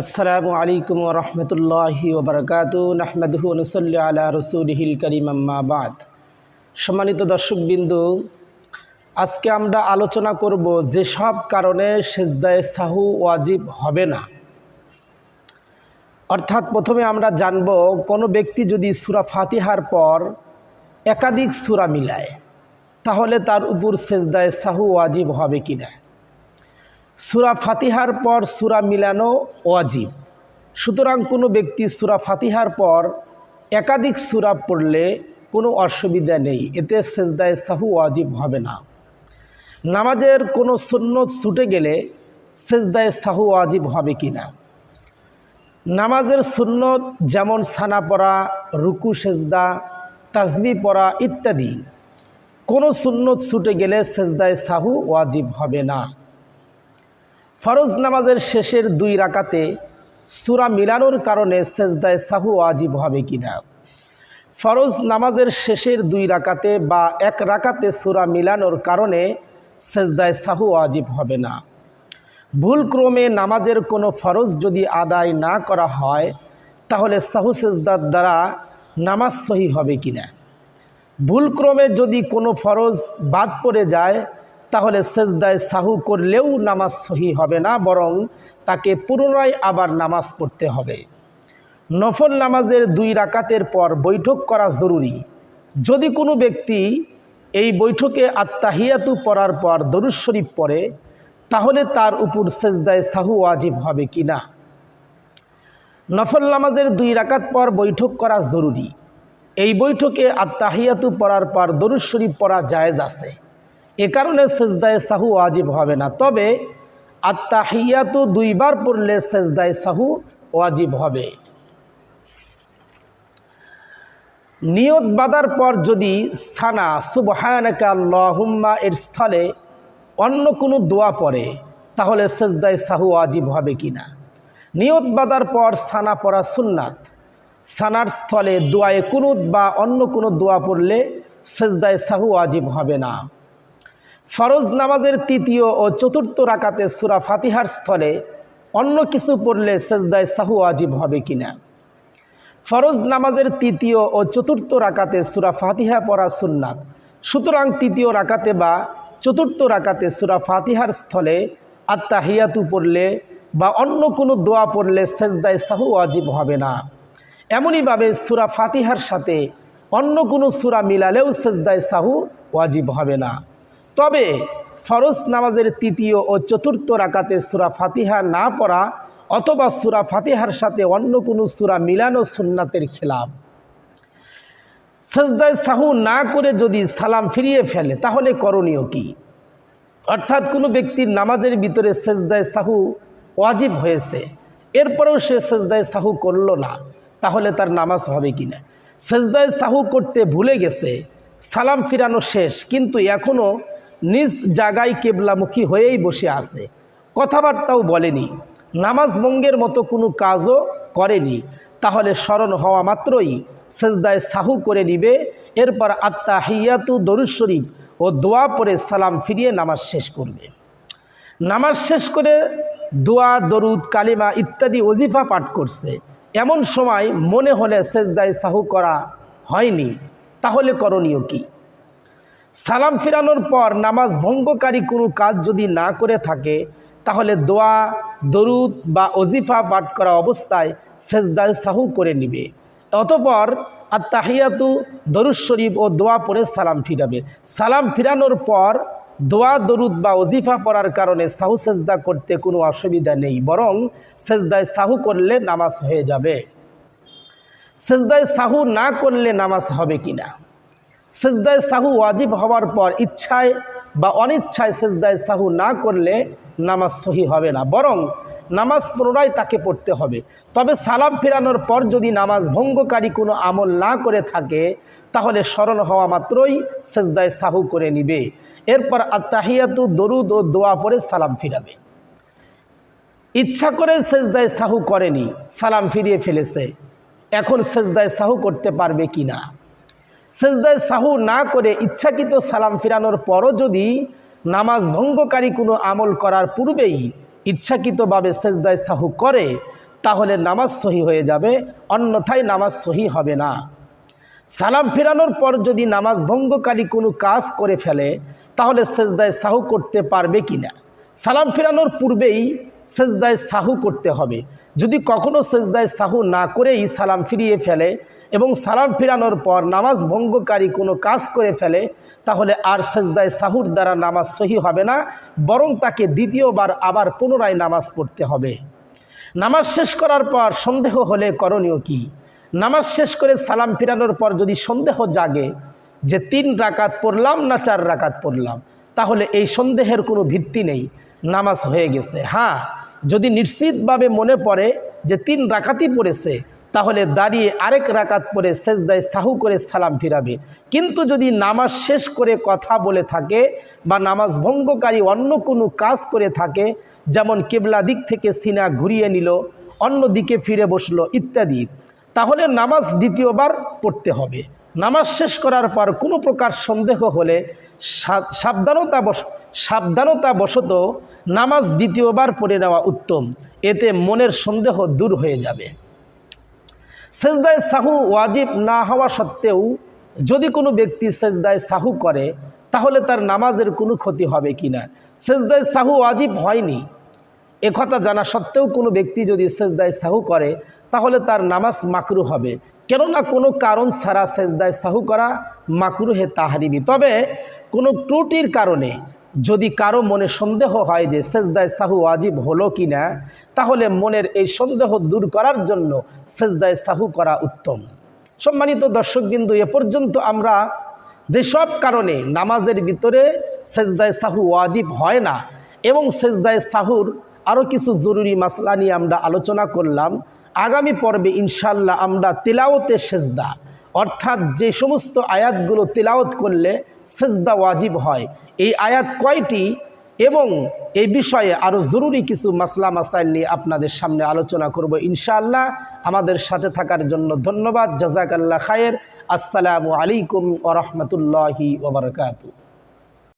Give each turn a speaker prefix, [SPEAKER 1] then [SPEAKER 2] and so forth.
[SPEAKER 1] আসসালামু আলাইকুম রহমতুল্লাহি ওবরকাত নাহমদহু নসল্লি আলা রসুলহিল করিম আম্মাবাদ সম্মানিত দর্শকবিন্দু, আজকে আমরা আলোচনা করব যেসব কারণে সেজদায় সাহু ওয়াজিব হবে না। অর্থাৎ প্রথমে আমরা জানব, কোনো ব্যক্তি যদি সুরা ফাতিহার পর একাধিক সুরা মিলায়, তাহলে তার উপর সেজদায় সাহু ওয়াজিব হবে কিনা। সুরা ফাতিহার পর সুরা মিলানো ওয়াজিব। সুতরাং কোনো ব্যক্তি সুরা ফাতিহার পর একাধিক সুরা পড়লে কোনো অসুবিধা নেই, এতে সেজদায় সাহু ওয়াজিব হবে না। নামাজের কোনো সুন্নত ছুটে গেলে সেজদায় সাহু ওয়াজিব হবে কি না নামাজের সুন্নত যেমন ছানা পড়া, রুকু, সেজদা, তাজবি পড়া ইত্যাদি, কোনো সুন্নত ছুটে গেলে সেজদায় সাহু ওয়াজিব হবে না। ফরজ নামাজের শেষের দুই রাকাতে সুরা মিলানোর কারণে সেজদায় সাহু ওয়াজিব হবে কিনা? ফরজ নামাজের শেষের দুই রাকাতে বা এক রাকাতে সুরা মিলানোর কারণে সেজদায় সাহু ওয়াজিব হবে না। ভুলক্রমে নামাজের কোনো ফরজ যদি আদায় না করা হয়, তাহলে সাহু সেজদার দ্বারা নামাজ সহি হবে কিনা? ভুলক্রমে যদি কোনো ফরজ বাদ পড়ে যায় তাহলে সেজদায় সাহু করলেও নামাজ সহি হবে না, বরং তাকে পুনরায় আবার নামাজ পড়তে হবে। নফল নামাজের দুই রাকাতের পর বৈঠক করা জরুরি। যদি কোনো ব্যক্তি এই বৈঠকে আত্মাহিয়াতু পড়ার পর দরুদ শরীফ পড়ে, তাহলে তার উপর সেজদায় সাহু ওয়াজিব হবে কি না? নফল নামাজের দুই রাকাত পর বৈঠক করা জরুরি। এই বৈঠকে আত্মাহিয়াতু পড়ার পর দরুদ শরীফ পড়া জায়েজ আছে। এ কারণে সেজদায় সাহু ওয়াজিব হবে না। তবে আত্মাহিয়াতু দুইবার পড়লে সেজদায় সাহু ওয়াজিব হবে। নিয়ত বাঁধার পর যদি সানা, সুবহানাকা আল্লাহুম্মা, এর স্থলে অন্য কোনো দোয়া পড়ে, তাহলে সেজদায় সাহু ওয়াজিব হবে কি না? নিয়ত বাঁধার পর সানা পড়া সুন্নাত। সানার স্থলে দোয়ায়ে কুনুত বা অন্য কোনো দোয়া পড়লে সেজদায় সাহু ওয়াজিব হবে না। ফরজ নামাজের তৃতীয় ও চতুর্থ রাকাতে সুরা ফাতিহার স্থলে অন্য কিছু পড়লে সেজদায় সাহু ওয়াজিব হবে কিনা? ফরজ নামাজের তৃতীয় ও চতুর্থ রাকাতে সুরা ফাতিহা পড়া সুন্নাত। সুতরাং তৃতীয় রাকাতে বা চতুর্থ রাকাতে সুরা ফাতিহার স্থলে আত্মা হিয়াতু পড়লে বা অন্য কোনো দোয়া পড়লে সেজদায় সাহু ওয়াজিব হবে না। এমনইভাবে সুরা ফাতিহার সাথে অন্য কোনো সুরা মিলালেও সেজদায় সাহু ওয়াজিব হবে না। তবে ফরজ নামাজের তৃতীয় ও চতুর্থ রাকাতে সুরা ফাতিহা না পড়া অথবা সুরা ফাতিহার সাথে অন্য কোনো সুরা মিলানো সুন্নাতের খেলাফ। সেজদায় সাহু না করে যদি সালাম ফিরিয়ে ফেলে, তাহলে করণীয় কি? অর্থাৎ কোনো ব্যক্তির নামাজের ভিতরে সেজদায় সাহু ওয়াজিব হয়েছে, এরপরেও সে সেজদায় সাহু করল না, তাহলে তার নামাজ হবে কি না? সেজদায় সাহু করতে ভুলে গেছে, সালাম ফিরানো শেষ, কিন্তু এখনও নিজ জায়গায় কেবলামুখী হয়েই বসে আছে। কথাবার্তাও বলেনি। নামাজ ভঙ্গের মতো কোনো কাজও করেনি। তাহলে স্মরণ হওয়া মাত্রই সেজদায় সাহু করে নিবে। এরপর আত্মা হিয়াতু দরুদ শরীফ ও দোয়া পরে সালাম ফিরিয়ে নামাজ শেষ করবে। নামাজ শেষ করে দোয়া, দরুদ, কালিমা ইত্যাদি ওজিফা পাঠ করছে। এমন সময় মনে হলে সেজদায় সাহু করা হয়নি। তাহলে করণীয় কী? সালাম ফিরানোর পর নামাজ ভঙ্গকারী কোনো কাজ যদি না করে থাকে, তাহলে দোয়া, দরুদ বা অজিফা পাঠ করা অবস্থায় সেজদায় সাহু করে নিবে। অতপর আর তাহিয়াতু দরুদ শরীফ ও দোয়া পরে সালাম ফিরাবে। সালাম ফিরানোর পর দোয়া, দরুদ বা অজিফা পড়ার কারণে সাহু সেজদা করতে কোনো অসুবিধা নেই, বরং সেজদায় সাহু করলে নামাজ হয়ে যাবে। সেজদায় সাহু না করলে নামাজ হবে কি না সেজদায় সাহু ওয়াজিব হওয়ার পর ইচ্ছায় বা অনিচ্ছায় সেজদায় সাহু না করলে নামাজ সহি হবে না। বরং নামাজ পুনরায় তাকে পড়তে হবে। তবে সালাম ফেরানোর পর যদি নামাজ ভঙ্গকারী কোনো আমল না করে থাকে, তাহলে স্মরণ হওয়া মাত্রই সেজদায় সাহু করে নিবে। এরপর আত্মাহিয়াতু দরুদ ও দোয়া পরে সালাম ফিরাবে। ইচ্ছা করে সেজদায় সাহু করেনি, সালাম ফিরিয়ে ফেলেছে। এখন সেজদায় সাহু করতে পারবে কি না সেজদায় সাহু না করে ইচ্ছাকৃত সালাম ফিরানোর পরও যদি নামাজ ভঙ্গকারী কোনো আমল করার পূর্বেই ইচ্ছাকৃতভাবে সেজদায় সাহু করে, তাহলে নামাজ সহি হয়ে যাবে, অন্যথায় নামাজ সহি হবে না। সালাম ফেরানোর পর যদি নামাজ ভঙ্গকারী কোনো কাজ করে ফেলে, তাহলে সেজদায় সাহু করতে পারবে কি না সালাম ফেরানোর পূর্বেই সেজদায় সাহু করতে হবে। যদি কখনও সেজদায় সাহু না করেই সালাম ফিরিয়ে ফেলে এবং সালাম ফিরানোর পর নামাজ ভঙ্গকারী কোনো কাজ করে ফেলে, তাহলে আর সেজদায় সাহুর দ্বারা নামাজ সহি হবে না, বরং তাকে দ্বিতীয়বার আবার পুনরায় নামাজ পড়তে হবে। নামাজ শেষ করার পর সন্দেহ হলে করণীয় কি? নামাজ শেষ করে সালাম ফিরানোর পর যদি সন্দেহ জাগে যে তিন রাকাত পড়লাম না চার রাকাত পড়লাম, তাহলে এই সন্দেহের কোনো ভিত্তি নেই, নামাজ হয়ে গেছে। হ্যাঁ যদি নিশ্চিতভাবে মনে পড়ে যে তিন রাকাতই পড়েছে তাহলে দাঁড়িয়ে আরেক রাকাত পরে সেজদায় সাহু করে সালাম ফিরাবে। কিন্তু যদি নামাজ শেষ করে কথা বলে থাকে বা নামাজ ভঙ্গকারী অন্য কোনো কাজ করে থাকে, যেমন কেবলা দিক থেকে সিনা ঘুরিয়ে নিল, অন্য দিকে ফিরে বসল ইত্যাদি, তাহলে নামাজ দ্বিতীয়বার পড়তে হবে। নামাজ শেষ করার পর কোনো প্রকার সন্দেহ হলে সাবধানতা বশ সাবধানতা বশত নামাজ দ্বিতীয়বার পড়ে নেওয়া উত্তম। এতে মনের সন্দেহ দূর হয়ে যাবে। সেজদায় সাহু ওয়াজিব না হওয়া সত্ত্বেও যদি কোনো ব্যক্তি সেজদায় সাহু করে, তাহলে তার নামাজের কোনো ক্ষতি হবে কি না? সেজদায় সাহু ওয়াজিব হয়নি। একথা জানা সত্ত্বেও কোনো ব্যক্তি যদি সেজদায় সাহু করে, তাহলে তার নামাজ মাকরু হবে। কেননা কোনো কারণ ছাড়া সেজদায় সাহু করা মাকরুহে তাহারিবি তবে কোনো ত্রুটির কারণে যদি কারও মনে সন্দেহ হয় যে সেজদায় সাহু ওয়াজিব হলো কি না, তাহলে মনের এই সন্দেহ দূর করার জন্য সেজদায় সাহু করা উত্তম। সম্মানিত দর্শকবিন্দু, এ পর্যন্ত আমরা যেসব কারণে নামাজের ভিতরে সেজদায় সাহু ওয়াজিব হয় না এবং সেজদায় সাহুর আরও কিছু জরুরি মাসলা নিয়ে আমরা আলোচনা করলাম, আগামী পর্বে ইনশাল্লাহ আমরা তেলাওতে সেজদা, অর্থাৎ যে সমস্ত আয়াতগুলো তেলাওত করলে সেজদা ওয়াজিব হয় এই আয়াত কয়টি এবং এই বিষয়ে আরও জরুরি কিছু মাসলা মাসাইল নিয়ে আপনাদের সামনে আলোচনা করব ইনশাআল্লাহ। আমাদের সাথে থাকার জন্য ধন্যবাদ। জাজাকাল্লা খায়ের। আসসালামু আলাইকুম ওরহমতুল্লাহি ওবরকাতু